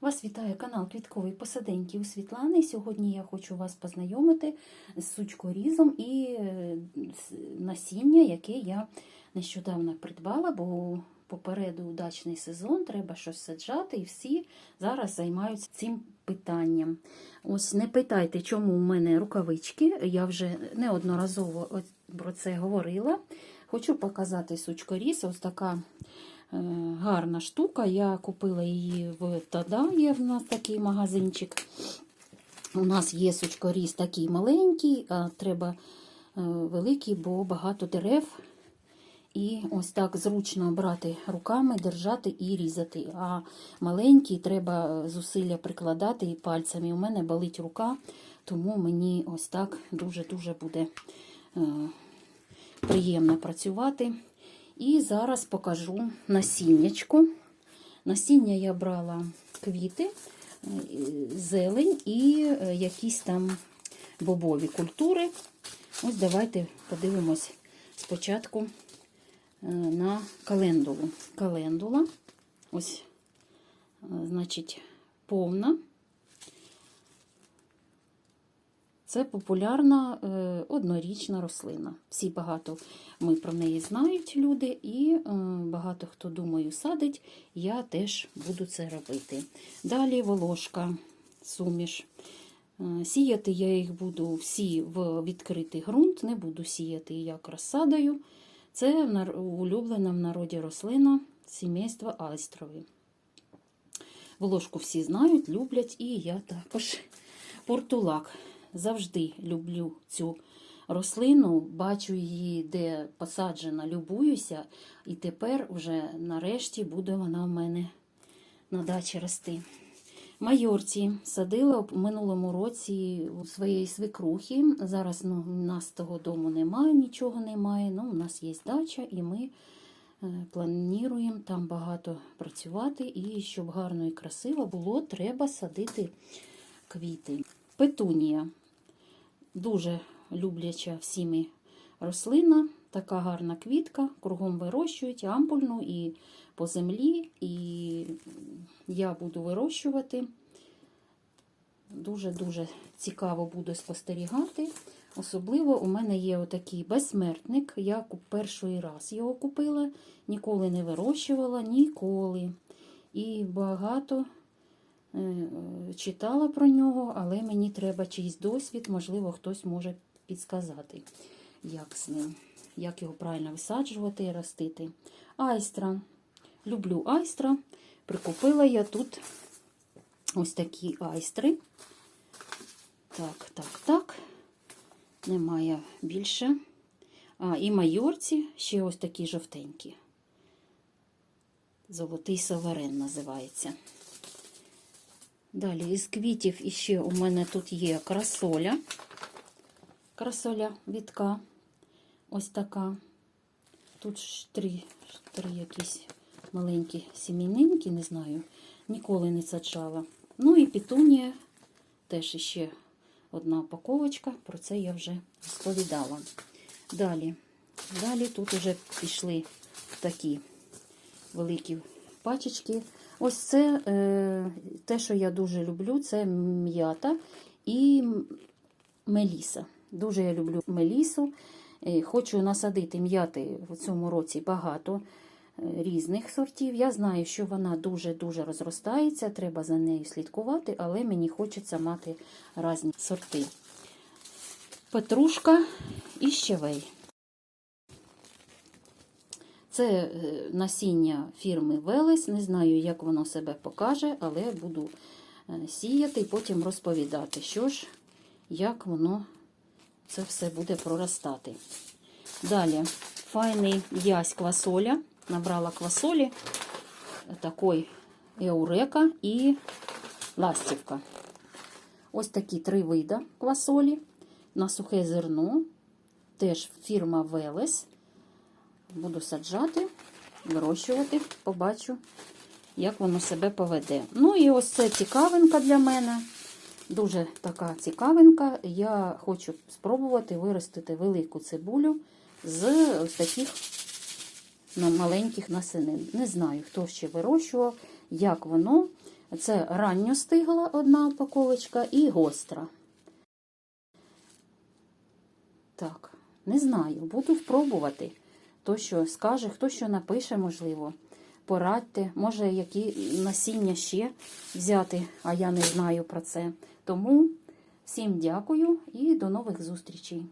Вас вітає канал Квітковий Посаденьки у Світлани. Сьогодні я хочу вас познайомити з сучкорізом і е, насіння, яке я нещодавно придбала, бо попереду удачний сезон, треба щось саджати, і всі зараз займаються цим питанням. Ось не питайте, чому у мене рукавички. Я вже неодноразово про це говорила. Хочу показати сучкоріз. Ось така гарна штука. Я купила її в Тада, є в нас такий магазинчик. У нас є сучкоріз такий маленький, а треба е, великий, бо багато дерев. І ось так зручно брати руками, держати і різати. А маленький треба зусилля прикладати і пальцями. У мене болить рука, тому мені ось так дуже-дуже буде е, приємно працювати. І зараз покажу насіннячко. Насіння я брала квіти, е, зелень і е, якісь там бобові культури. Ось давайте подивимось спочатку е, на календулу. Календула, ось, значить, повна. Це популярна е, однорічна рослина. Всі багато ми про неї знають люди, і е, багато хто думаю садить, я теж буду це робити. Далі волошка, суміш. Е, Сіяти я їх буду всі в відкритий ґрунт, не буду сіяти як розсадою. Це улюблена в народі рослина сімейства айстрові. Волошку всі знають, люблять, і я також портулак завжди люблю цю рослину, бачу її, де посаджена, любуюся, і тепер вже нарешті буде вона в мене на дачі рости. Майорці садила в минулому році у своєї свекрухи. Зараз ну, у нас того дому немає, нічого немає. Ну, У нас є дача, і ми е, плануємо там багато працювати. І щоб гарно і красиво було, треба садити квіти. Петунія дуже любляча всіми рослина, така гарна квітка, кругом вирощують ампульну і по землі, і я буду вирощувати. Дуже-дуже цікаво буде спостерігати. Особливо у мене є отакий безсмертник. Я перший раз його купила, ніколи не вирощувала, ніколи. І багато читала про нього, але мені треба чийсь досвід, можливо, хтось може підсказати, як з ним, як його правильно висаджувати і ростити. Айстра. Люблю айстра. Прикупила я тут ось такі айстри. Так, так, так. Немає більше. А, і майорці ще ось такі жовтенькі. Золотий саверен називається. Далі із квітів іще у мене тут є красоля. Красоля вітка. Ось така. Тут три, три якісь маленькі сімінинки, не знаю, ніколи не саджала. Ну і пітунія, теж іще одна упаковочка, про це я вже розповідала. Далі, далі тут вже пішли такі великі пачечки. Ось це е, те, що я дуже люблю, це м'ята і меліса. Дуже я люблю мелісу. Е, хочу насадити м'яти в цьому році багато е, різних сортів. Я знаю, що вона дуже-дуже розростається, треба за нею слідкувати, але мені хочеться мати різні сорти. Петрушка і щавей. Це е, насіння фірми Велес. Не знаю, як воно себе покаже, але буду е, сіяти і потім розповідати, що ж, як воно це все буде проростати. Далі файний ясь квасоля. Набрала квасолі, такий еурека і ластівка. Ось такі три види квасолі. На сухе зерно. Теж фірма Велес. Буду саджати, вирощувати, побачу, як воно себе поведе. Ну і ось це цікавинка для мене. Дуже така цікавинка. Я хочу спробувати виростити велику цибулю з ось таких маленьких насенин. Не знаю, хто ще вирощував, як воно. Це ранньо стигла одна упаковочка і гостра. Так, не знаю, буду спробувати. Хто що скаже, хто що напише, можливо. Порадьте, може, які насіння ще взяти, а я не знаю про це. Тому всім дякую і до нових зустрічей.